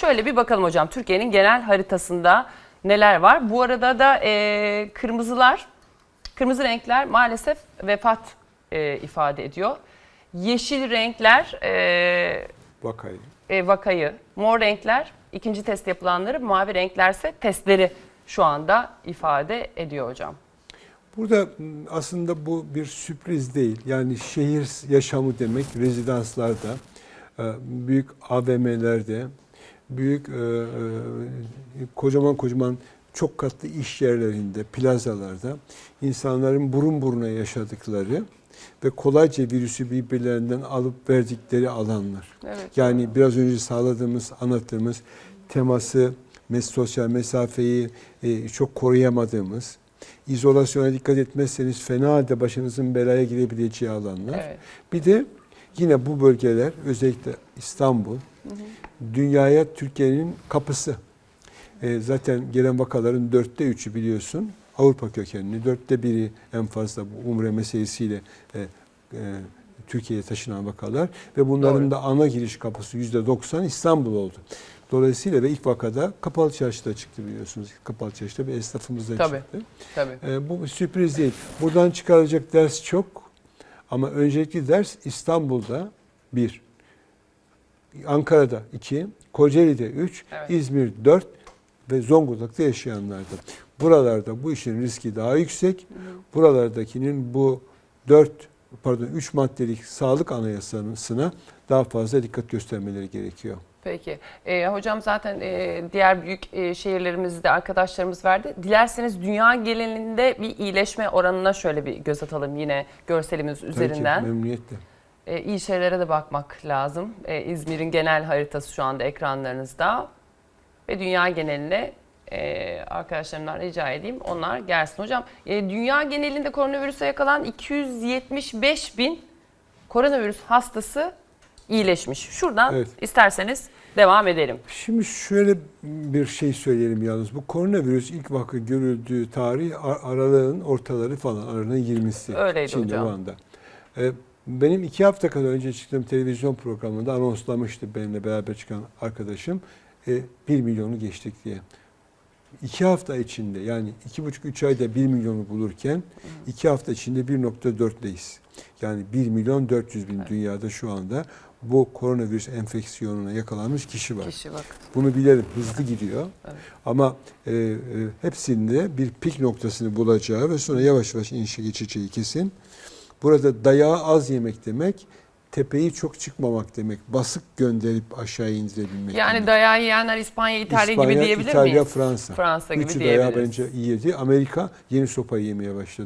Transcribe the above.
Şöyle bir bakalım hocam Türkiye'nin genel haritasında neler var. Bu arada da e, kırmızılar, kırmızı renkler maalesef vefat e, ifade ediyor. Yeşil renkler e, Vakayı. e, vakayı, mor renkler ikinci test yapılanları, mavi renklerse testleri şu anda ifade ediyor hocam. Burada m, aslında bu bir sürpriz değil. Yani şehir yaşamı demek rezidanslarda, e, büyük AVM'lerde, büyük e, e, kocaman kocaman çok katlı iş yerlerinde, plazalarda insanların burun buruna yaşadıkları ve kolayca virüsü birbirlerinden alıp verdikleri alanlar. Evet. Yani biraz önce sağladığımız, anlattığımız teması, mes sosyal mesafeyi e, çok koruyamadığımız, izolasyona dikkat etmezseniz fena halde başınızın belaya girebileceği alanlar. Evet. Bir de yine bu bölgeler özellikle İstanbul dünyaya Türkiye'nin kapısı. E, zaten gelen vakaların dörtte üçü biliyorsun Avrupa kökenli, dörtte biri en fazla bu umre meselesiyle e, e, Türkiye'ye taşınan vakalar ve bunların Doğru. da ana giriş kapısı yüzde 90 İstanbul oldu. Dolayısıyla ve ilk vakada Kapalı Çarşı'da çıktı biliyorsunuz. Kapalı Çarşı'da bir esnafımız da Tabii. çıktı. Tabii. E, bu bir sürpriz değil. Buradan çıkarılacak ders çok ama öncelikli ders İstanbul'da bir, Ankara'da iki, Kocaeli'de üç, Evet. İzmir dört ve Zonguldak'ta yaşayanlarda. Buralarda bu işin riski daha yüksek. Buralardakinin bu dört pardon üç maddelik sağlık anayasasına daha fazla dikkat göstermeleri gerekiyor. Peki. Ee, hocam zaten e, diğer büyük e, şehirlerimizde arkadaşlarımız verdi. Dilerseniz dünya genelinde bir iyileşme oranına şöyle bir göz atalım yine görselimiz Tabii ki, üzerinden. memnuniyetle. E, iyi şeylere de bakmak lazım. E, İzmir'in genel haritası şu anda ekranlarınızda. Ve dünya geneline e, arkadaşlarımdan rica edeyim onlar gelsin. Hocam e, dünya genelinde koronavirüse yakalan 275 bin koronavirüs hastası iyileşmiş. Şuradan Evet. isterseniz devam edelim. Şimdi şöyle bir şey söyleyelim yalnız. Bu koronavirüs ilk vaka görüldüğü tarih ar- aralığın ortaları falan, aralığın 20'si. Öyleydi Çin'de, hocam. Ee, benim iki hafta kadar önce çıktığım televizyon programında anonslamıştı benimle beraber çıkan arkadaşım. E, 1 milyonu geçtik diye. İki hafta içinde yani iki buçuk üç ayda 1 milyonu bulurken iki hafta içinde 1.4'deyiz. Yani 1 milyon 400 bin dünyada şu anda bu koronavirüs enfeksiyonuna yakalanmış kişi var. Kişi bak. Bunu bilelim hızlı gidiyor. Evet. Ama e, e, hepsinde bir pik noktasını bulacağı ve sonra yavaş yavaş inişe geçeceği kesin. Burada dayağı az yemek demek, tepeyi çok çıkmamak demek. Basık gönderip aşağı indirebilmek Yani demek. dayağı yiyenler İspanya, İtalya İspanya, gibi diyebilir İtalya, miyiz? Fransa. Fransa gibi Üçü dayağı diyebiliriz. bence iyi yedi. Amerika yeni sopayı yemeye başladı.